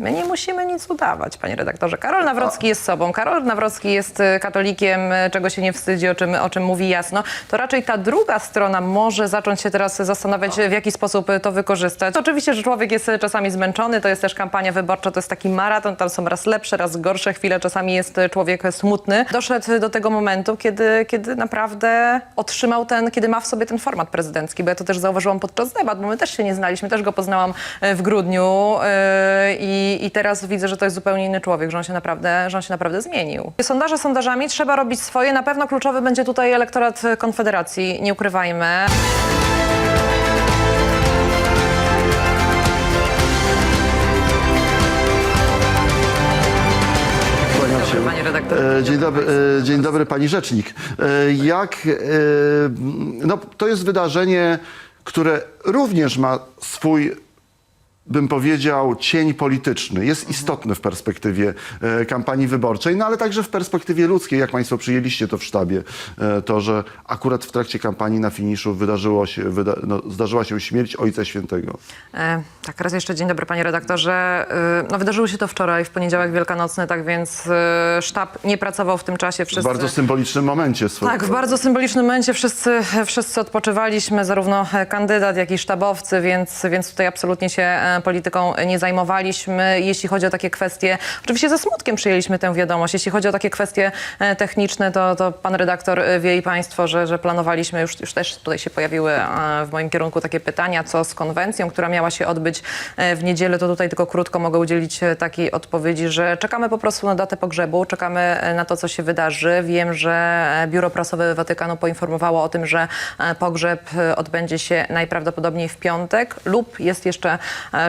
My nie musimy nic udawać, panie redaktorze. Karol Nawrocki jest sobą. Karol Nawrocki jest e, katolikiem, e, czego się nie wstydzi, o czym, o czym mówi jasno. To raczej ta druga strona może zacząć się teraz zastanawiać, w jaki sposób e, to wykorzystać. Oczywiście, że człowiek jest czasami zmęczony, to jest też kampania wyborcza, to jest taki maraton, tam są raz lepsze, raz gorsze chwile, czasami jest człowiek smutny. Doszedł do tego momentu, kiedy, kiedy naprawdę otrzymał ten, kiedy ma w sobie ten format prezydencki, bo ja to też zauważyłam podczas debat, bo my też się nie znaliśmy, też go poznałam w grudniu e, i, i teraz widzę, że to jest zupełnie inny człowiek, że on się naprawdę, że on się naprawdę zmienił. Sondaże sondażami, trzeba robić swoje. Na pewno kluczowy będzie tutaj elektorat Konfederacji, nie ukrywajmy. Panie. E, Dzień dobry, e, dzień dobry pani rzecznik. E, Jak, e, no, to jest wydarzenie, które również ma swój, bym powiedział, cień polityczny. Jest istotny w perspektywie e, kampanii wyborczej, no ale także w perspektywie ludzkiej, jak państwo przyjęliście to w sztabie, e, to, że akurat w trakcie kampanii na finiszu wydarzyło się, wyda, no, zdarzyła się śmierć Ojca Świętego. E, tak, raz jeszcze dzień dobry panie redaktorze. E, no, wydarzyło się to wczoraj, w poniedziałek wielkanocny, tak więc e, sztab nie pracował w tym czasie. W Wszyscy... bardzo symbolicznym momencie swojego. Tak, w bardzo symbolicznym momencie wszyscy, wszyscy odpoczywaliśmy, zarówno kandydat, jak i sztabowcy, więc, więc tutaj absolutnie się e, polityką nie zajmowaliśmy. Jeśli chodzi o takie kwestie, oczywiście ze smutkiem przyjęliśmy tę wiadomość. Jeśli chodzi o takie kwestie e, techniczne, to, to pan redaktor e, wie i państwo, że, że planowaliśmy, już, już też tutaj się pojawiły e, w moim kierunku takie pytania, co z konwencją, która miała się odbyć w niedzielę, to tutaj tylko krótko mogę udzielić takiej odpowiedzi, że czekamy po prostu na datę pogrzebu, czekamy na to, co się wydarzy. Wiem, że Biuro Prasowe Watykanu poinformowało o tym, że pogrzeb odbędzie się najprawdopodobniej w piątek lub jest jeszcze,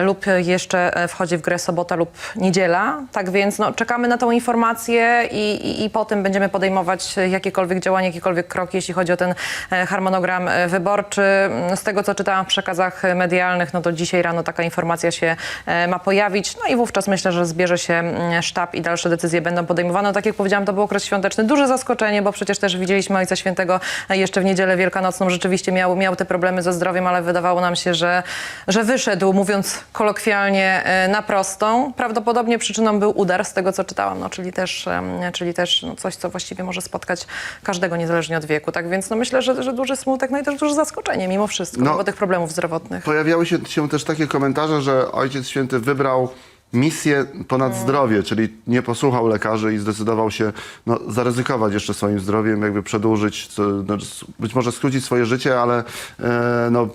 lub jeszcze e, wchodzi w grę sobota lub niedziela. Tak więc no, czekamy na tą informację i, i, i potem będziemy podejmować e, jakiekolwiek działania, jakiekolwiek kroki, jeśli chodzi o ten e, harmonogram e, wyborczy. Mm, Z tego, co czytałam w przekazach e, medialnych, no to dzisiaj rano taka informacja się e, ma pojawić. No i wówczas myślę, że zbierze się mm, sztab i dalsze decyzje będą podejmowane. No, tak jak powiedziałam, to był okres świąteczny. Duże zaskoczenie, bo przecież też widzieliśmy Ojca Świętego e, jeszcze w niedzielę wielkanocną. Rzeczywiście miał, miał te problemy ze zdrowiem, ale wydawało nam się, że, że wyszedł, mówiąc kolokwialnie, e, na prostą. Prawdopodobnie przyczyną był udar, z tego co czytałam, no, czyli też, czyli też no, coś, co właściwie może spotkać każdego niezależnie od wieku. Tak więc no, myślę, że, że duży smutek, no i też duże zaskoczenie mimo wszystko, no. bo tych problemów zdrowotnych. Pojawiały się, się też takie komentarze, że Ojciec Święty wybrał misję ponad zdrowie, czyli nie posłuchał lekarzy i zdecydował się no, zaryzykować jeszcze swoim zdrowiem, jakby przedłużyć, co, no, być może skrócić swoje życie, ale e, no,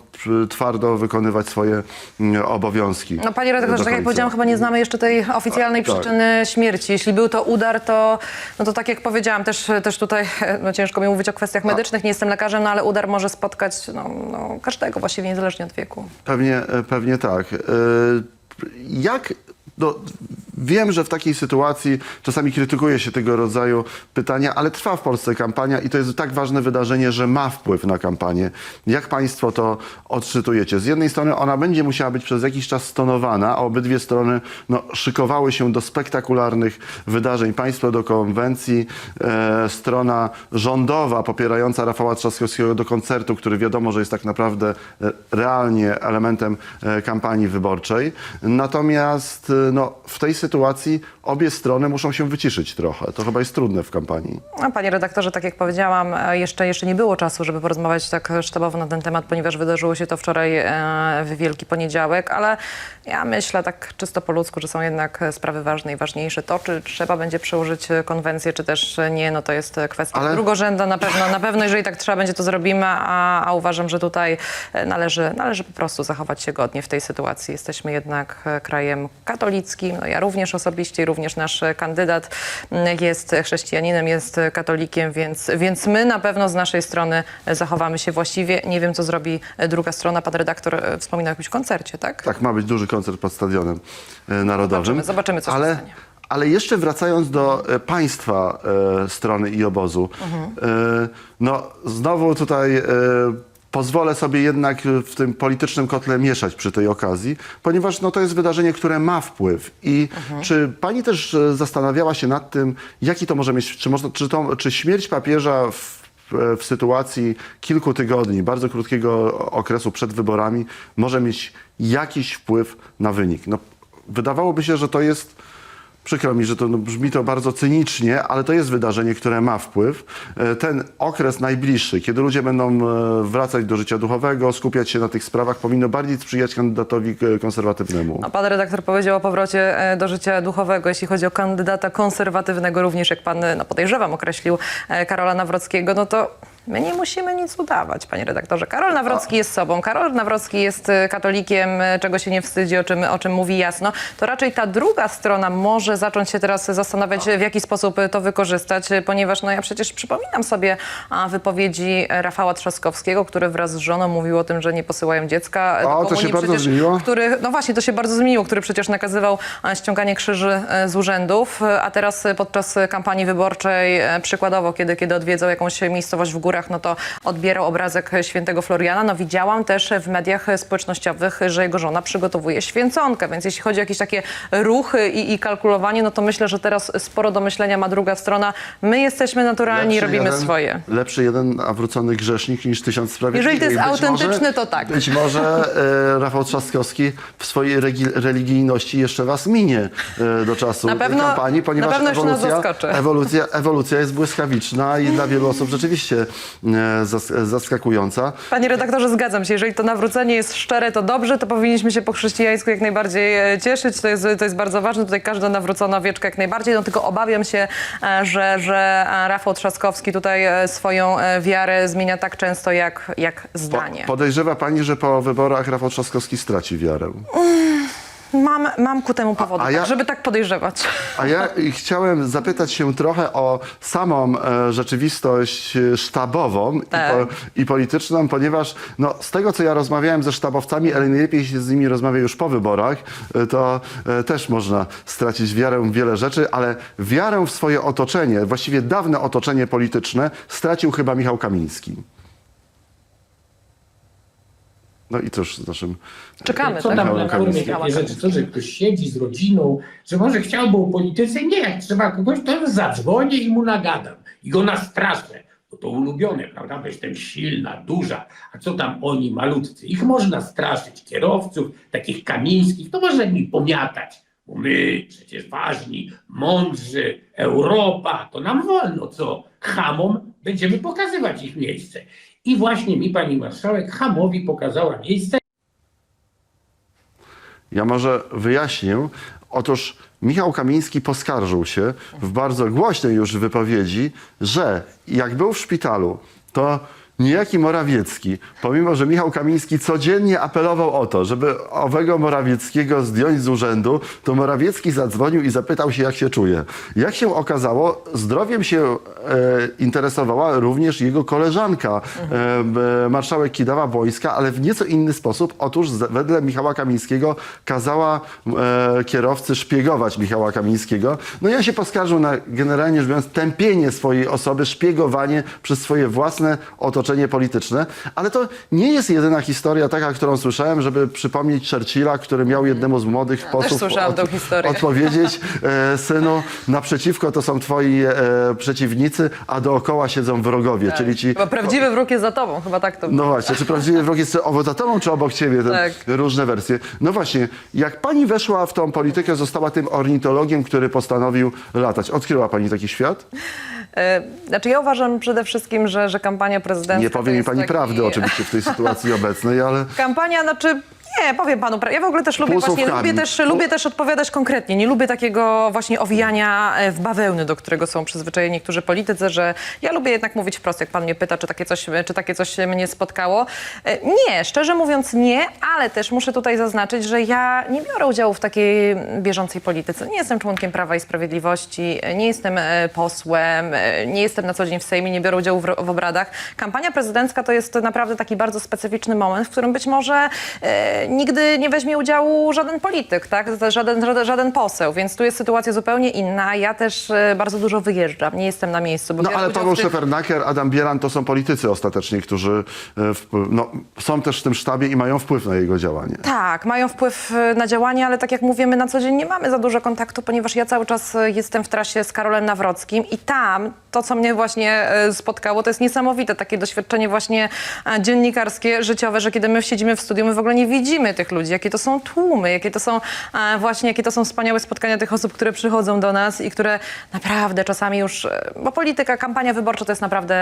twardo wykonywać swoje mm, obowiązki. No panie redaktorze, tak jak powiedziałam, chyba nie znamy jeszcze tej oficjalnej Tak. przyczyny śmierci. Jeśli był to udar, to, no to tak jak powiedziałam, też, też tutaj no ciężko mi mówić o kwestiach medycznych, nie jestem lekarzem, no ale udar może spotkać no, no, każdego, właściwie niezależnie od wieku. Pewnie, e, pewnie tak. E, Jak. No, wiem, że w takiej sytuacji czasami krytykuje się tego rodzaju pytania, ale trwa w Polsce kampania i to jest tak ważne wydarzenie, że ma wpływ na kampanię. Jak Państwo to odczytujecie? Z jednej strony ona będzie musiała być przez jakiś czas stonowana, a obydwie strony no, szykowały się do spektakularnych wydarzeń. Państwo do konwencji, e, strona rządowa popierająca Rafała Trzaskowskiego do koncertu, który wiadomo, że jest tak naprawdę e, realnie elementem e, kampanii wyborczej. Natomiast e, no, w tej sytuacji obie strony muszą się wyciszyć trochę. To chyba jest trudne w kampanii. No, panie redaktorze, tak jak powiedziałam, e, jeszcze, jeszcze nie było czasu, żeby porozmawiać tak sztabowo na ten temat, ponieważ wydarzyło się to wczoraj e, w Wielki Poniedziałek, ale ja myślę tak czysto po ludzku, że są jednak sprawy ważne i ważniejsze. To, czy trzeba będzie przełożyć konwencję, czy też nie, no to jest kwestia Ale- drugorzędna na pewno. Na pewno, jeżeli tak trzeba będzie, to zrobimy, a, a uważam, że tutaj należy, należy po prostu zachować się godnie w tej sytuacji. Jesteśmy jednak e, krajem katolickim, no ja również osobiście, i również nasz kandydat jest chrześcijaninem, jest katolikiem, więc, więc my na pewno z naszej strony zachowamy się właściwie. Nie wiem, co zrobi druga strona. Pan redaktor e, wspominał o jakimś koncercie, tak? Tak, ma być duży koncert pod Stadionem e, Narodowym. Zobaczymy, zobaczymy, co się ale, stanie. Ale jeszcze wracając do e, państwa e, strony i obozu. Mhm. E, no, znowu tutaj e, pozwolę sobie jednak w tym politycznym kotle mieszać przy tej okazji, ponieważ no, to jest wydarzenie, które ma wpływ. I Mhm. czy pani też e, zastanawiała się nad tym, jaki to może mieć, czy, można, czy, to, czy śmierć papieża w w sytuacji kilku tygodni, bardzo krótkiego okresu przed wyborami, może mieć jakiś wpływ na wynik. No, wydawałoby się, że to jest Przykro mi, że to no, brzmi to bardzo cynicznie, ale to jest wydarzenie, które ma wpływ. E, Ten okres najbliższy, kiedy ludzie będą e, wracać do życia duchowego, skupiać się na tych sprawach, powinno bardziej sprzyjać kandydatowi e, konserwatywnemu. A pan redaktor powiedział o powrocie do życia duchowego, jeśli chodzi o kandydata konserwatywnego, również jak pan, no podejrzewam, określił Karola Nawrockiego, no to my nie musimy nic udawać, panie redaktorze. Karol Nawrocki jest sobą, Karol Nawrocki jest e, katolikiem, e, czego się nie wstydzi, o czym, o czym mówi jasno. To raczej ta druga strona może zacząć się teraz zastanawiać, w jaki sposób e, to wykorzystać, e, ponieważ no ja przecież przypominam sobie a, wypowiedzi e, Rafała Trzaskowskiego, który wraz z żoną mówił o tym, że nie posyłają dziecka do O, to się bardzo Przecież zmieniło? który, no właśnie, to się bardzo zmieniło, który przecież nakazywał e, ściąganie krzyży e, z urzędów, e, a teraz e, podczas e, kampanii wyborczej, e, przykładowo, kiedy, kiedy odwiedzał jakąś miejscowość w górach, no to odbierał obrazek świętego Floriana. No widziałam też w mediach społecznościowych, że jego żona przygotowuje święconkę, więc jeśli chodzi o jakieś takie ruchy i, i kalkulowanie, no to myślę, że teraz sporo do myślenia ma druga strona. My jesteśmy naturalni i robimy jeden, swoje. Lepszy jeden nawrócony grzesznik niż tysiąc sprawiedliwych. Jeżeli to jest autentyczny, może- to tak. Być może e, Rafał Trzaskowski w swojej religijności jeszcze was minie e, do czasu Na pewno- kampanii, na ponieważ pewno jeszcze nas ewolucja, ewolucja, ewolucja jest błyskawiczna i dla wielu osób rzeczywiście zaskakująca. Panie redaktorze, zgadzam się. Jeżeli to nawrócenie jest szczere, to dobrze, to powinniśmy się po chrześcijańsku jak najbardziej e, cieszyć. To jest, to jest bardzo ważne. Tutaj każda nawrócona owieczka jak najbardziej. No tylko obawiam się, e, że, że e, Rafał Trzaskowski tutaj e, swoją e, wiarę zmienia tak często jak, jak Po, zdanie. podejrzewa pani, że po wyborach Rafał Trzaskowski straci wiarę. Mam, mam ku temu powody, a ja- tak, żeby tak podejrzewać. A ja chciałem zapytać się trochę o samą e, rzeczywistość e, sztabową Tak. i, po, i polityczną, ponieważ no, z tego, co ja rozmawiałem ze sztabowcami, ale najlepiej się z nimi rozmawia już po wyborach, e, to e, też można stracić wiarę w wiele rzeczy, ale wiarę w swoje otoczenie, właściwie dawne otoczenie polityczne, stracił chyba Michał Kamiński. No i cóż z naszym... Czekamy, Co tak? tam na formie Kamińskiego. takie rzeczy, co, że ktoś siedzi z rodziną, że może chciałby o polityce? Nie, jak trzeba kogoś, to zadzwonię i mu nagadam. I go nastraszę. Bo to ulubione, prawda? Bo jestem silna, duża. A co tam oni, malutcy? Ich można straszyć, kierowców, takich kamińskich, to można mi pomiatać. Bo my przecież ważni, mądrzy, Europa, to nam wolno, co? Hamom będziemy pokazywać ich miejsce. I właśnie mi, pani marszałek, Hamowi pokazała miejsce, Ja może wyjaśnię. Otóż Michał Kamiński poskarżył się w bardzo głośnej już wypowiedzi, że jak był w szpitalu, to niejaki Morawiecki, pomimo że Michał Kamiński codziennie apelował o to, żeby owego Morawieckiego zdjąć z urzędu, to Morawiecki zadzwonił i zapytał się, jak się czuje. Jak się okazało, zdrowiem się e, interesowała również jego koleżanka, e, marszałek Kidawa-Błońska, ale w nieco inny sposób. Otóż wedle Michała Kamińskiego kazała e, kierowcy szpiegować Michała Kamińskiego. No i on się poskarżył na generalnie rzecz biorąc tępienie swojej osoby, szpiegowanie przez swoje własne otoczenie polityczne. Ale to nie jest jedyna historia taka, którą słyszałem, żeby przypomnieć Churchilla, który miał jednemu z młodych posłów słyszałam tą historię. odpowiedzieć e, synu, naprzeciwko to są twoi e, przeciwnicy, a dookoła siedzą wrogowie, czyli ci... Chyba prawdziwy wróg jest za tobą, chyba tak to No właśnie, czy prawdziwy wrog jest obok za tobą, czy obok ciebie? Ten, Tak. Różne wersje. No właśnie, jak pani weszła w tą politykę, została tym ornitologiem, który postanowił latać. Odkryła pani taki świat? E, Znaczy ja uważam przede wszystkim, że, że kampania prezydencka... Nie powie mi pani taki- prawdy oczywiście w tej sytuacji obecnej, ale... Kampania, znaczy. Nie, powiem panu, pra- ja w ogóle też lubię właśnie, lubię też, lubię też odpowiadać konkretnie. Nie lubię takiego właśnie owijania e, w bawełny, do którego są przyzwyczajeni niektórzy politycy, że ja lubię jednak mówić wprost, jak pan mnie pyta, czy takie coś, czy takie coś mnie spotkało. E, Nie, szczerze mówiąc nie, ale też muszę tutaj zaznaczyć, że ja nie biorę udziału w takiej bieżącej polityce. Nie jestem członkiem Prawa i Sprawiedliwości, e, nie jestem e, posłem, e, nie jestem na co dzień w Sejmie, nie biorę udziału w, w obradach. Kampania prezydencka to jest naprawdę taki bardzo specyficzny moment, w którym być może e, nigdy nie weźmie udziału żaden polityk, tak? żaden, żaden, żaden poseł, więc tu jest sytuacja zupełnie inna. Ja też e, bardzo dużo wyjeżdżam, nie jestem na miejscu. Bo No ale Paweł tych- Szefernaker, Adam Bielan to są politycy ostatecznie, którzy e, no, są też w tym sztabie i mają wpływ na jego działanie. Tak, mają wpływ e, na działanie, ale tak jak mówimy, na co dzień nie mamy za dużo kontaktu, ponieważ ja cały czas jestem w trasie z Karolem Nawrockim i tam to, co mnie właśnie spotkało, to jest niesamowite takie doświadczenie właśnie dziennikarskie, życiowe, że kiedy my siedzimy w studiu, my w ogóle nie widzimy widzimy tych ludzi, jakie to są tłumy, jakie to są e, właśnie, jakie to są wspaniałe spotkania tych osób, które przychodzą do nas i które naprawdę czasami już, e, bo polityka, kampania wyborcza to jest naprawdę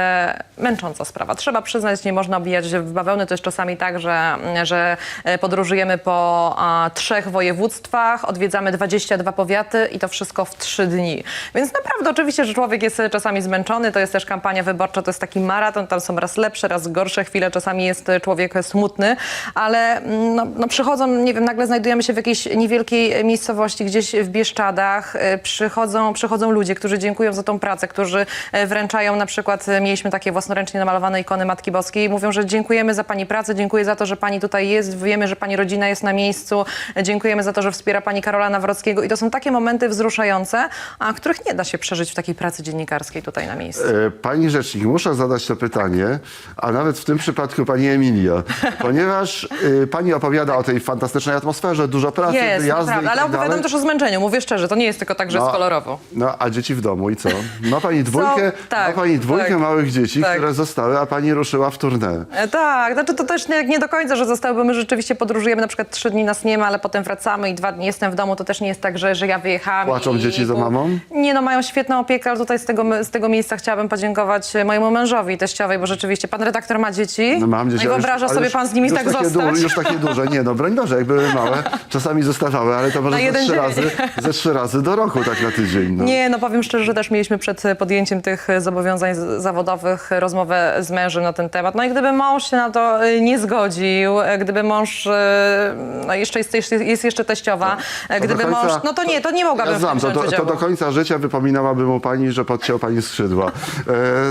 męcząca sprawa. Trzeba przyznać, nie można obijać się w bawełny. To jest czasami tak, że, że e, podróżujemy po a, trzech województwach, odwiedzamy 22 powiaty i to wszystko w trzy dni. Więc naprawdę oczywiście, że człowiek jest e, czasami zmęczony, to jest też kampania wyborcza, to jest taki maraton, tam są raz lepsze, raz gorsze chwile, czasami jest człowiek smutny, ale mm, no, no przychodzą, nie wiem, nagle znajdujemy się w jakiejś niewielkiej miejscowości, gdzieś w Bieszczadach, e, przychodzą, przychodzą ludzie, którzy dziękują za tą pracę, którzy e, wręczają na przykład, e, mieliśmy takie własnoręcznie namalowane ikony Matki Boskiej, mówią, że dziękujemy za Pani pracę, dziękuję za to, że Pani tutaj jest, wiemy, że Pani rodzina jest na miejscu, dziękujemy za to, że wspiera Pani Karola Nawrockiego i to są takie momenty wzruszające, a których nie da się przeżyć w takiej pracy dziennikarskiej tutaj na miejscu. Pani rzecznik, muszę zadać to pytanie, a nawet w tym przypadku pani Emilia, ponieważ pani opowiada o tej fantastycznej atmosferze, dużo pracy, Jest, wyjazdy naprawdę, i ale tak opowiadam dalej. też o zmęczeniu, mówię szczerze, to nie jest tylko tak, że jest kolorowo. No, a dzieci w domu i co? Ma pani dwójkę, tak, ma pani dwójkę tak, małych dzieci, tak. które zostały, a pani ruszyła w tournée. E, Tak, znaczy to też nie, nie do końca, że zostały, bo my rzeczywiście podróżujemy, na przykład trzy dni nas nie ma, ale potem wracamy i dwa dni jestem w domu, to też nie jest tak, że, że ja wyjechałam. Płaczą i, dzieci za mamą? Nie no, mają świetną opiekę, ale tutaj z tego, z tego miejsca chciałabym podziękować e, mojemu mężowi teściowej, bo rzeczywiście pan redaktor ma dzieci. No, mam dzieci. No i ale już- wyobraża ale sobie już- pan z nimi już tak takie zostać? Du, już takie duże, nie no, broń Boże, jak były małe, czasami zostawały, ale to może Na ze trzy, dzień. razy, ze trzy razy do roku, tak na tydzień. No. Nie, no powiem szczerze, że też mieliśmy przed podjęciem tych zobowiązań zawodowych rozmowę z mężem na ten temat. No i gdyby mąż się na to e, nie zgodził, e, gdyby mąż, e, no jeszcze jest, jest, jest jeszcze teściowa, do gdyby końca- mąż, no to nie, to nie mogłabym Ja znam, to, to, to do końca życia wypominałaby mu pani, że podciął pani skrzydła.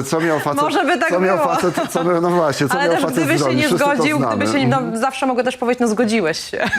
E, co miał facet? Może by tak co miał było. facet, co miał, no właśnie, co Ale miał też facet gdyby się zrobić? nie Wszyscy to zgodził, gdyby się, no zawsze mogę też powiedzieć, no zgodziłeś się.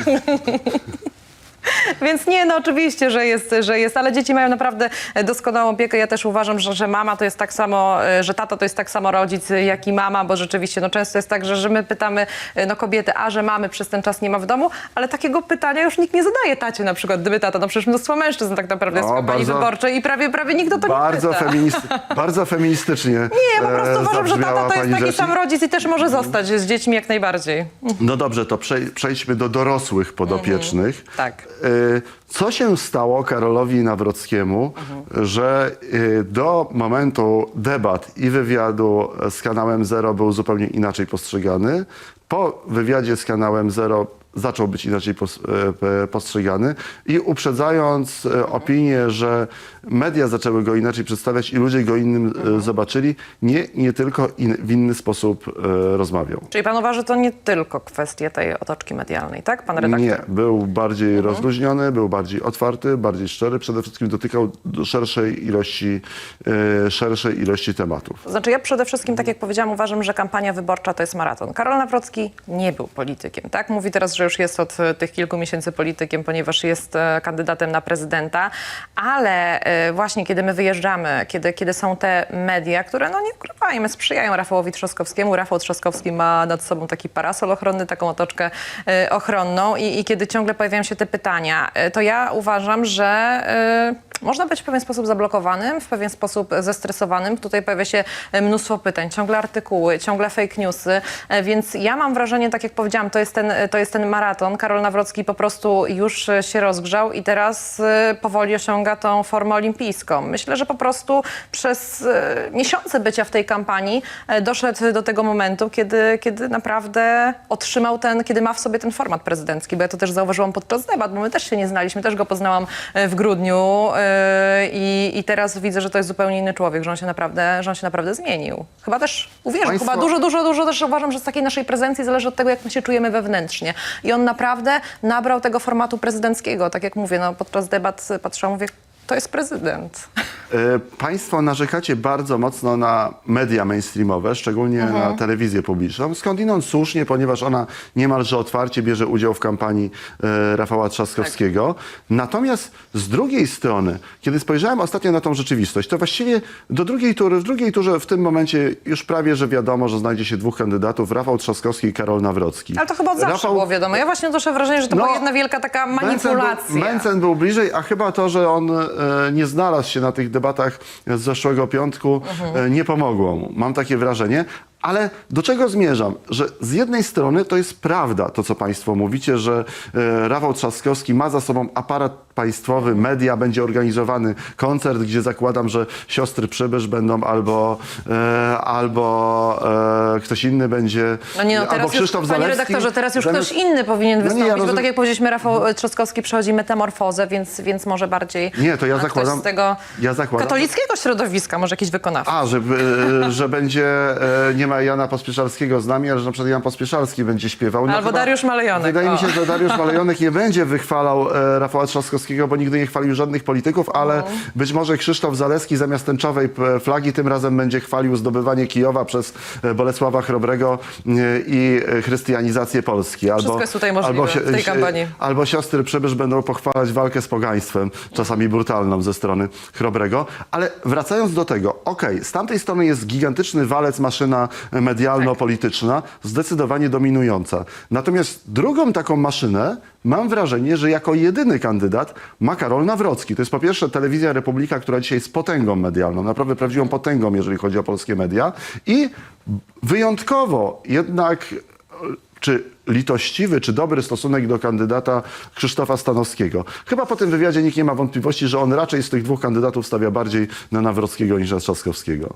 Więc nie, no oczywiście, że jest, że jest, ale dzieci mają naprawdę doskonałą opiekę. Ja też uważam, że, że mama to jest tak samo, że tata to jest tak samo rodzic, jak i mama, bo rzeczywiście no często jest tak, że, że my pytamy no kobiety, a że mamy przez ten czas nie ma w domu, ale takiego pytania już nikt nie zadaje tacie na przykład, gdyby tata, no przecież mnóstwo mężczyzn tak naprawdę jest w O, kampanii wyborczej i prawie, prawie nikt o to Bardzo, nie pyta. feministy, bardzo feministycznie Nie, po prostu e, uważam, że tata to jest taki rzecznik. sam rodzic i też może zostać z dziećmi jak najbardziej. No dobrze, to przej- przejdźmy do dorosłych podopiecznych. Tak. E, Co się stało Karolowi Nawrockiemu, że e, do momentu debat i wywiadu z kanałem Zero był zupełnie inaczej postrzegany? Po wywiadzie z kanałem Zero zaczął być inaczej pos, postrzegany i uprzedzając e, opinię, że media zaczęły go inaczej przedstawiać i ludzie go innym e, zobaczyli, nie, nie tylko in, w inny sposób e, rozmawiał. Czyli pan uważa, że to nie tylko kwestia tej otoczki medialnej, tak? Pan redaktor? Nie, był bardziej Mhm. rozluźniony, był bardziej otwarty, bardziej szczery, przede wszystkim dotykał do szerszej ilości, szerszej ilości tematów. Znaczy ja przede wszystkim, tak jak powiedziałam, uważam, że kampania wyborcza to jest maraton. Karol Nawrocki nie był politykiem, tak? Mówi teraz, że już jest od e, tych kilku miesięcy politykiem, ponieważ jest e, kandydatem na prezydenta, ale e, właśnie kiedy my wyjeżdżamy, kiedy, kiedy są te media, które, no nie ukrywajmy, sprzyjają Rafałowi Trzaskowskiemu. Rafał Trzaskowski ma nad sobą taki parasol ochronny, taką otoczkę ochronną i, i kiedy ciągle pojawiają się te pytania, to ja uważam, że można być w pewien sposób zablokowanym, w pewien sposób zestresowanym. Tutaj pojawia się mnóstwo pytań, ciągle artykuły, ciągle fake newsy, więc ja mam wrażenie, tak jak powiedziałam, to jest ten, to jest ten maraton. Karol Nawrocki po prostu już e, się rozgrzał i teraz e, powoli osiąga tą formę olimpijską. Myślę, że po prostu przez e, miesiące bycia w tej kampanii doszedł do tego momentu, kiedy, kiedy naprawdę otrzymał ten, kiedy ma w sobie ten format prezydencki, bo ja to też zauważyłam podczas debat, bo my też się nie znaliśmy, też go poznałam w grudniu i, i teraz widzę, że to jest zupełnie inny człowiek, że on się naprawdę, że on się naprawdę zmienił. Chyba też, uwierzę, Państwo- chyba dużo, dużo, dużo też uważam, że z takiej naszej prezencji zależy od tego, jak my się czujemy wewnętrznie. I on naprawdę nabrał tego formatu prezydenckiego. Tak jak mówię, no, podczas debat patrzyłam, mówię, to jest prezydent. E, Państwo narzekacie bardzo mocno na media mainstreamowe, szczególnie Mhm. na telewizję publiczną. Skądinąd słusznie, ponieważ ona niemalże otwarcie bierze udział w kampanii e, Rafała Trzaskowskiego. Tak. Natomiast z drugiej strony, kiedy spojrzałem ostatnio na tą rzeczywistość, to właściwie do drugiej tury, w drugiej turze w tym momencie już prawie, że wiadomo, że znajdzie się dwóch kandydatów, Rafał Trzaskowski i Karol Nawrocki. Ale to chyba od zawsze Rafał- było wiadomo. Ja właśnie odnoszę wrażenie, że to No, była jedna wielka taka manipulacja. Mencen był, Mencen był bliżej, a chyba to, że on e, nie znalazł się na tych debatach z zeszłego piątku, e, nie pomogło mu. Mam takie wrażenie. Ale do czego zmierzam? Że z jednej strony to jest prawda, to co Państwo mówicie, że e, Rafał Trzaskowski ma za sobą aparat państwowy, media, będzie organizowany koncert, gdzie zakładam, że siostry Przybysz będą albo, e, albo e, ktoś inny będzie, No nie, no albo teraz już, Krzysztof panie Zalewski. redaktorze, teraz już zamiast- ktoś inny powinien No nie, wystąpić, ja bo rozum- tak jak powiedzieliśmy, Rafał Trzaskowski przechodzi metamorfozę, więc, więc może bardziej Nie, to ja a ktoś zakładam- z tego ja zakładam- katolickiego środowiska, może jakiś wykonawca. A, że, e, że będzie, e, nie ma Jana Pospieszalskiego z nami, ale że na przykład Jan Pospieszalski będzie śpiewał. Albo Dariusz Malejonek, Wydaje o. mi się, że Dariusz Malejonek nie będzie wychwalał e, Rafała Trzaskowskiego, bo nigdy nie chwalił żadnych polityków, ale być może Krzysztof Zaleski zamiast tęczowej p- flagi tym razem będzie chwalił zdobywanie Kijowa przez e, Bolesława Chrobrego e, i e, chrystianizację Polski. Albo, Wszystko jest tutaj możliwe w tej kampanii. Albo siostry Przybysz będą pochwalać walkę z pogaństwem, czasami brutalną ze strony Chrobrego. Ale wracając do tego, okej, z tamtej strony jest gigantyczny walec, maszyna medialno-polityczna, zdecydowanie dominująca. Natomiast drugą taką maszynę mam wrażenie, że jako jedyny kandydat ma Karol Nawrocki. To jest po pierwsze telewizja Republika, która dzisiaj jest potęgą medialną, naprawdę prawdziwą potęgą, jeżeli chodzi o polskie media. I wyjątkowo jednak czy litościwy, czy dobry stosunek do kandydata Krzysztofa Stanowskiego. Chyba po tym wywiadzie nikt nie ma wątpliwości, że on raczej z tych dwóch kandydatów stawia bardziej na Nawrockiego niż na Trzaskowskiego.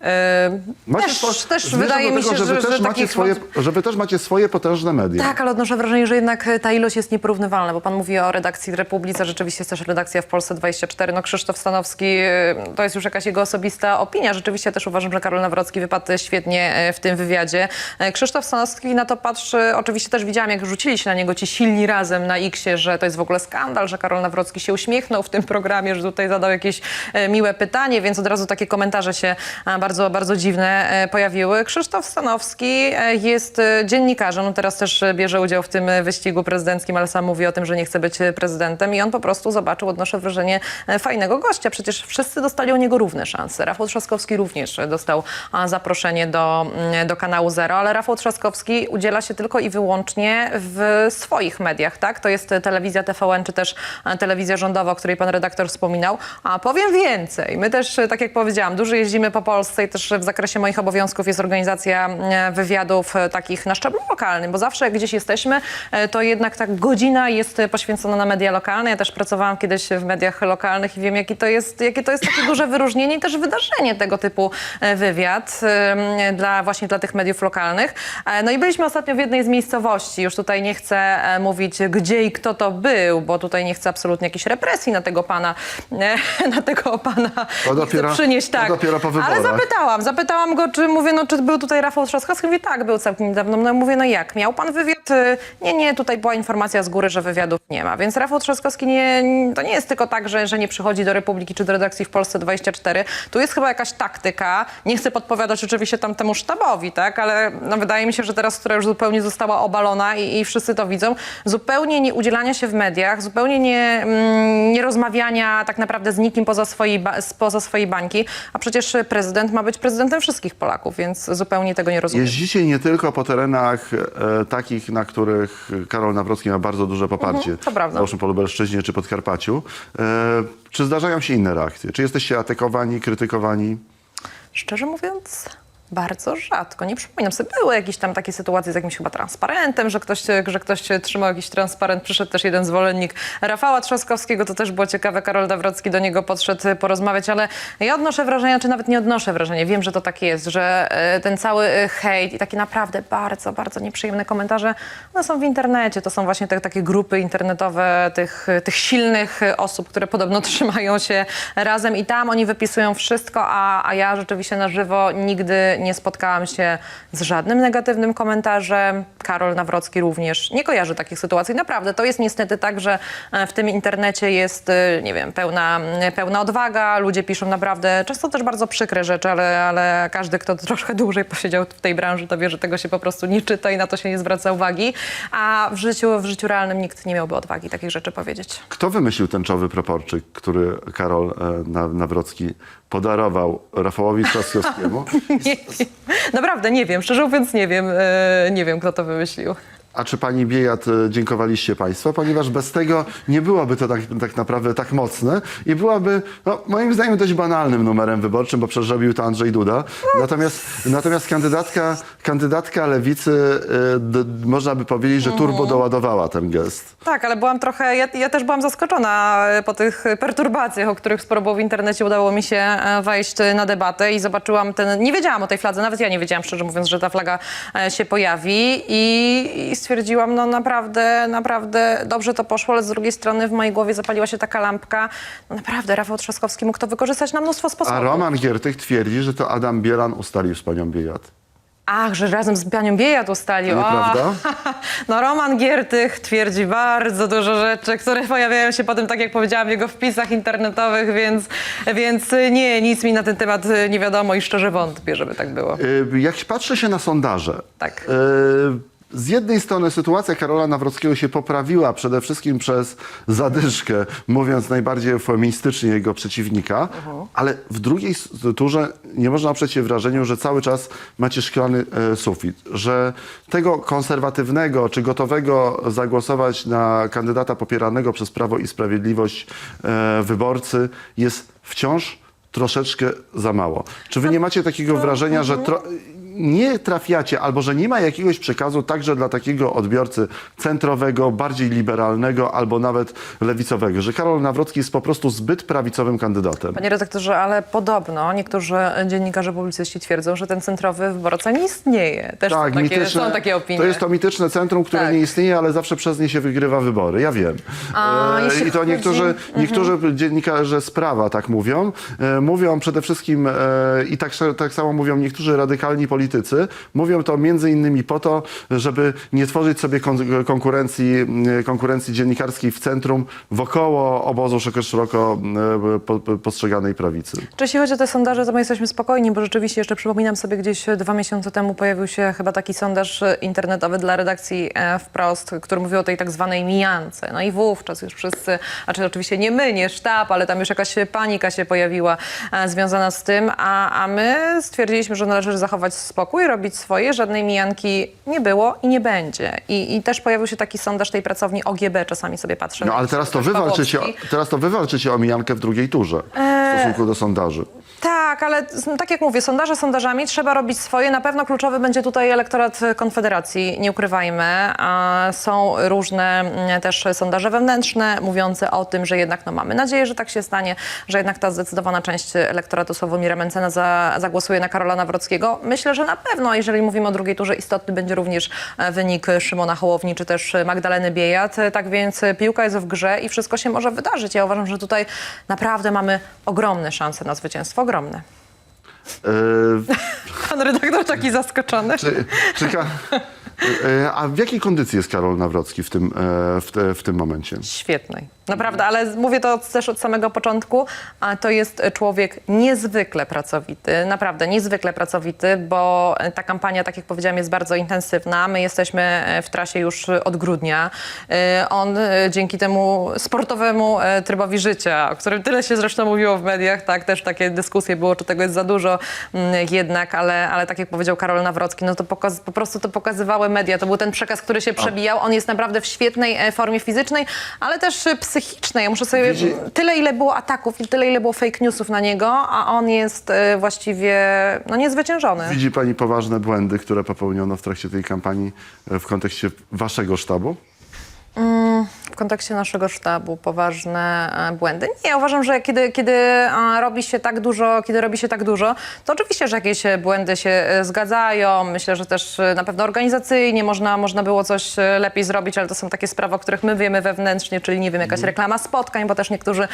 Yy, też, swo- też wydaje mi tego, się, że wy że, też że macie swoje, że wy też macie swoje potężne media. Tak, ale odnoszę wrażenie, że jednak ta ilość jest nieporównywalna, bo pan mówi o redakcji Republice, rzeczywiście jest też redakcja w Polsce 24. No Krzysztof Stanowski, y, to jest już jakaś jego osobista opinia. Rzeczywiście też uważam, że Karol Nawrocki wypadł świetnie y, w tym wywiadzie. Krzysztof Stanowski na to patrzy, oczywiście też widziałam, jak rzucili się na niego ci silni razem na X-ie, że to jest w ogóle skandal, że Karol Nawrocki się uśmiechnął w tym programie, że tutaj zadał jakieś miłe pytanie, więc od razu takie komentarze się a, bardzo, bardzo dziwne e, pojawiły. Krzysztof Stanowski e, jest e, dziennikarzem, teraz też bierze udział w tym wyścigu prezydenckim, ale sam mówi o tym, że nie chce być prezydentem i on po prostu zobaczył, odnoszę wrażenie, fajnego gościa. Przecież wszyscy dostali u niego równe szanse. Rafał Trzaskowski również dostał zaproszenie do, mm, do kanału Zero, ale Rafał Trzaskowski udziela się tylko i wyłącznie w swoich mediach, tak? To jest telewizja TVN, czy też telewizja rządowa, o której pan redaktor wspominał. A powiem więcej. My też, tak jak powiedziałam, dużo jeździmy po Polsce i też w zakresie moich obowiązków jest organizacja e, wywiadów e, takich na szczeblu lokalnym, bo zawsze jak gdzieś jesteśmy, e, to jednak ta godzina jest poświęcona na media lokalne. Ja też pracowałam kiedyś w mediach lokalnych i wiem, jaki to jest, jakie to jest takie duże wyróżnienie i też wydarzenie tego typu wywiad dla właśnie dla tych mediów lokalnych. No i byliśmy ostatnio w jednej z miejscowości. Już tutaj nie chcę mówić, gdzie i kto to był, bo tutaj nie chcę absolutnie jakiejś represji na tego pana, na tego pana To dopiero- przynieść. to Tak. dopiero po Ale wyborach. Zapytałam, zapytałam go, czy mówię, no czy był tutaj Rafał Trzaskowski? Mówi, tak, był całkiem niedawno. No mówię, no jak, miał pan wywiad? Y, Nie, nie, tutaj była informacja z góry, że wywiadów nie ma. Więc Rafał Trzaskowski nie, to nie jest tylko tak, że, że nie przychodzi do Republiki czy do redakcji w Polsce 24. Tu jest chyba jakaś taktyka. Nie chcę podpowiadać oczywiście tamtemu sztabowi, tak, ale no, wydaje mi się, że teraz, która już zupełnie została obalona i, i wszyscy to widzą, zupełnie nie udzielania się w mediach, zupełnie nie, mm, nie rozmawiania tak naprawdę z nikim poza swojej, spoza swojej bańki, a przecież prezydent ma być prezydentem wszystkich Polaków, więc zupełnie tego nie rozumiem. Jeździcie nie tylko po terenach e, takich, na których Karol Nawrocki ma bardzo duże poparcie. Mhm, to prawda. Załóżmy po Lubelszczyźnie czy Podkarpaciu. E, czy zdarzają się inne reakcje? Czy jesteście atakowani, krytykowani? Szczerze mówiąc, bardzo rzadko. Nie przypominam sobie, były jakieś tam takie sytuacje z jakimś chyba transparentem, że ktoś, że ktoś trzymał jakiś transparent. Przyszedł też jeden zwolennik Rafała Trzaskowskiego, to też było ciekawe. Karol Dawrocki do niego podszedł porozmawiać, ale ja odnoszę wrażenie, czy nawet nie odnoszę wrażenia, wiem, że to tak jest, że e, ten cały e, hejt i takie naprawdę bardzo, bardzo nieprzyjemne komentarze, one są w internecie. To są właśnie te takie grupy internetowe tych, tych silnych osób, które podobno trzymają się razem i tam oni wypisują wszystko, a, a ja rzeczywiście na żywo nigdy nie spotkałam się z żadnym negatywnym komentarzem. Karol Nawrocki również nie kojarzy takich sytuacji. Naprawdę, to jest niestety tak, że e, w tym internecie jest, e, nie wiem, pełna, pełna odwaga. Ludzie piszą naprawdę często też bardzo przykre rzeczy, ale, ale każdy, kto troszkę dłużej posiedział w tej branży, to wie, że tego się po prostu nie czyta i na to się nie zwraca uwagi. A w życiu, w życiu realnym nikt nie miałby odwagi takich rzeczy powiedzieć. Kto wymyślił tęczowy proporczyk, który Karol e, Na- Nawrocki podarował Rafałowi Trzaskowskiemu? Nie. Naprawdę nie wiem, szczerze mówiąc nie wiem, e, nie wiem kto to wymyślił. A czy pani Biejat e, dziękowaliście państwo? Ponieważ bez tego nie byłoby to tak, tak naprawdę tak mocne i byłaby, no, moim zdaniem, dość banalnym numerem wyborczym, bo przecież robił to Andrzej Duda. Natomiast, natomiast kandydatka, kandydatka lewicy, e, d, można by powiedzieć, że turbo doładowała ten gest. Tak, ale byłam trochę, ja, ja też byłam zaskoczona e, po tych perturbacjach, o których sporo było w internecie, udało mi się wejść na debatę i zobaczyłam ten, nie wiedziałam o tej fladze, nawet ja nie wiedziałam szczerze mówiąc, że ta flaga się pojawi i, i stwierdziłam, no naprawdę, naprawdę dobrze to poszło, ale z drugiej strony w mojej głowie zapaliła się taka lampka, no naprawdę Rafał Trzaskowski mógł to wykorzystać na mnóstwo sposobów. A Roman Giertych twierdzi, że to Adam Bielan ustalił z panią Biejat. Ach, że razem z panią Biejat ustalił. To nieprawda? O, No Roman Giertych twierdzi bardzo dużo rzeczy, które pojawiają się potem, tak jak powiedziałam, w jego wpisach internetowych, więc, więc nie, nic mi na ten temat nie wiadomo i szczerze wątpię, żeby tak było. Y, Jak patrzy się na sondaże, Tak. y, z jednej strony sytuacja Karola Nawrockiego się poprawiła przede wszystkim przez zadyszkę, mówiąc najbardziej eufemistycznie jego przeciwnika, ale w drugiej turze nie można oprzeć się wrażeniu, że cały czas macie szklany e, sufit, że tego konserwatywnego czy gotowego zagłosować na kandydata popieranego przez Prawo i Sprawiedliwość e, wyborcy jest wciąż troszeczkę za mało. Czy wy nie macie takiego wrażenia, że tro- nie trafiacie albo że nie ma jakiegoś przekazu także dla takiego odbiorcy centrowego, bardziej liberalnego albo nawet lewicowego, że Karol Nawrocki jest po prostu zbyt prawicowym kandydatem? Panie redaktorze, ale podobno niektórzy dziennikarze, publicyści twierdzą, że ten centrowy wyborca nie istnieje. Też są, takie, są takie opinie. Tak, To jest to mityczne centrum, które Tak. nie istnieje, ale zawsze przez nie się wygrywa wybory. Ja wiem. A, E, I to chodzi- niektórzy, niektórzy dziennikarze z prawa tak mówią. E, Mówią przede wszystkim, e, i tak, tak samo mówią niektórzy radykalni politycy, mówią to między innymi po to, żeby nie tworzyć sobie kon- konkurencji, e, konkurencji dziennikarskiej w centrum, wokoło obozu szeroko, e, po- po- postrzeganej prawicy. Czy jeśli chodzi o te sondaże, to my jesteśmy spokojni, bo rzeczywiście jeszcze przypominam sobie gdzieś dwa miesiące temu pojawił się chyba taki sondaż internetowy dla redakcji e, Wprost, który mówił o tej tak zwanej mijance. No i wówczas już wszyscy, znaczy oczywiście nie my, nie sztab, ale tam już jakaś panika się pojawiła e, związana z tym, a, a my stwierdziliśmy, że należy zachować spokój, robić swoje, żadnej mijanki nie było i nie będzie. I, i też pojawił się taki sondaż tej pracowni OGB, czasami sobie patrzę. No ale teraz to wy walczycie, teraz to wy walczycie o mijankę w drugiej turze w stosunku do sondaży. Tak, ale tak jak mówię, sondaże sondażami, trzeba robić swoje. Na pewno kluczowy będzie tutaj elektorat Konfederacji, nie ukrywajmy. Są różne mm, też sondaże wewnętrzne mówiące o tym, że jednak no, mamy nadzieję, że tak się stanie, że jednak ta zdecydowana część elektoratu Sławomira Mencena za, zagłosuje na Karola Nawrockiego. Myślę, że na pewno, jeżeli mówimy o drugiej turze, istotny będzie również e, wynik Szymona Hołowni czy też Magdaleny Biejat. Tak więc piłka jest w grze i wszystko się może wydarzyć. Ja uważam, że tutaj naprawdę mamy ogromne szanse na zwycięstwo. Ogromne. E, Pan redaktor taki zaskoczony. Czy, czy ka- e, a w jakiej kondycji jest Karol Nawrocki w tym, e, w, te, w tym momencie? Świetnej. Naprawdę, ale mówię to też od samego początku, a to jest człowiek niezwykle pracowity, naprawdę niezwykle pracowity, bo ta kampania, tak jak powiedziałam, jest bardzo intensywna. My jesteśmy w trasie już od grudnia. Y, On y, dzięki temu sportowemu e, trybowi życia, o którym tyle się zresztą mówiło w mediach, tak, też takie dyskusje było, czy tego jest za dużo mm, jednak, ale, ale tak jak powiedział Karol Nawrocki, no to pokaz, po prostu to pokazywały media. To był ten przekaz, który się przebijał. On jest naprawdę w świetnej e, formie fizycznej, ale też e, psychicznej. Ja muszę sobie Widzi- tyle, ile było ataków i tyle, ile było fake newsów na niego, a on jest e, właściwie no, niezwyciężony. Widzi pani poważne błędy, które popełniono w trakcie tej kampanii e, w kontekście waszego sztabu? W kontekście naszego sztabu poważne e, błędy. Nie, ja uważam, że kiedy, kiedy e, robi się tak dużo, kiedy robi się tak dużo, to oczywiście, że jakieś e, błędy się zgadzają. Myślę, że też na pewno organizacyjnie można, można było coś lepiej zrobić, ale to są takie sprawy, o których my wiemy wewnętrznie, czyli nie wiem, jakaś reklama spotkań, bo też niektórzy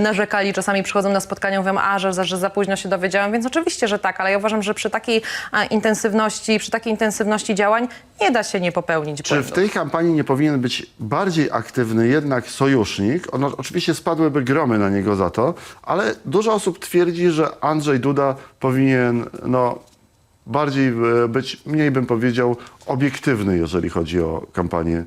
narzekali, czasami przychodzą na spotkania, mówią, a, że, że za późno się dowiedziałem, więc oczywiście, że tak, ale ja uważam, że przy takiej intensywności, przy takiej intensywności działań nie da się nie popełnić Czy błędów. w tej kampanii nie powinien być bardziej aktywny jednak sojusznik? Ono, oczywiście spadłyby gromy na niego za to, ale dużo osób twierdzi, że Andrzej Duda powinien no, bardziej e, być, mniej bym powiedział, obiektywny, jeżeli chodzi o kampanię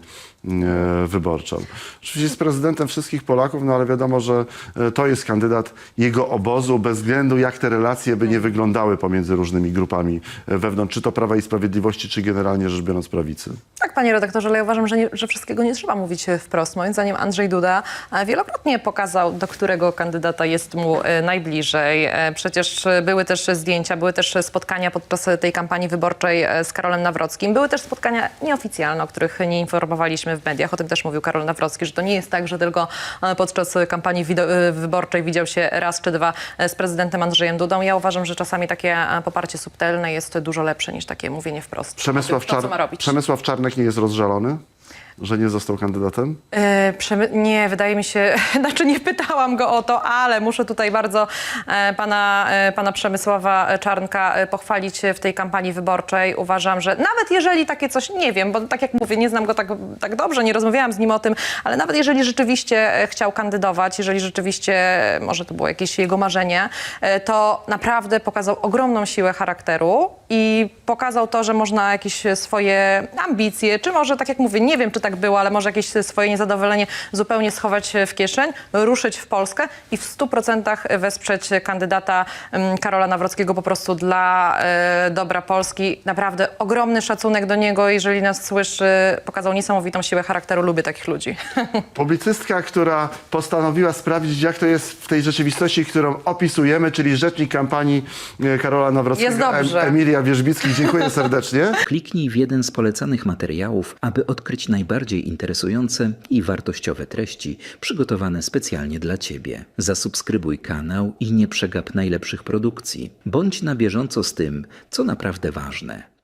wyborczą. Oczywiście jest prezydentem wszystkich Polaków, no ale wiadomo, że e, to jest kandydat jego obozu, bez względu jak te relacje by nie wyglądały pomiędzy różnymi grupami e, wewnątrz, czy to Prawa i Sprawiedliwości, czy generalnie rzecz biorąc prawicy. Tak, panie redaktorze, ale ja uważam, że, nie, że wszystkiego nie trzeba mówić e, wprost. Moim zdaniem Andrzej Duda e, wielokrotnie pokazał, do którego kandydata jest mu e, najbliżej. E, Przecież e, były też zdjęcia, były też spotkania podczas tej kampanii wyborczej e, z Karolem Nawrockim. Były też spotkania nieoficjalne, o których nie informowaliśmy w mediach. O tym też mówił Karol Nawrocki, że to nie jest tak, że tylko e, podczas kampanii wido- e, wyborczej widział się raz czy dwa e, z prezydentem Andrzejem Dudą. Ja uważam, że czasami takie e, poparcie subtelne jest dużo lepsze niż takie mówienie wprost. Przemysław, tym, Czar- ma robić. Przemysław Czarnek nie jest rozżalony, że nie został kandydatem? E, nie, wydaje mi się, znaczy nie pytałam go o to, ale muszę tutaj bardzo e, pana, e, pana Przemysława Czarnka e, pochwalić w tej kampanii wyborczej. Uważam, że nawet jeżeli takie coś, nie wiem, bo tak jak mówię, nie znam go tak, tak dobrze, nie rozmawiałam z nim o tym, ale nawet jeżeli rzeczywiście e, chciał kandydować, jeżeli rzeczywiście, e, może to było jakieś jego marzenie, e, to naprawdę pokazał ogromną siłę charakteru i pokazał to, że można jakieś swoje ambicje, czy może, tak jak mówię, nie wiem, czy tak było, ale może jakieś swoje niezadowolenie zupełnie schować w kieszeń, ruszyć w Polskę i w 100% wesprzeć kandydata mm, Karola Nawrockiego po prostu dla e, dobra Polski. Naprawdę ogromny szacunek do niego, jeżeli nas słyszy, pokazał niesamowitą siłę charakteru, lubię takich ludzi. Publicystka, która postanowiła sprawdzić, jak to jest w tej rzeczywistości, którą opisujemy, czyli rzecznik kampanii e, Karola Nawrockiego, Jest dobrze. Emilia Wierzbicki. Dziękuję serdecznie. Kliknij w jeden z polecanych materiałów, aby odkryć najbardziej interesujące i wartościowe treści przygotowane specjalnie dla Ciebie. Zasubskrybuj kanał i nie przegap najlepszych produkcji. Bądź na bieżąco z tym, co naprawdę ważne.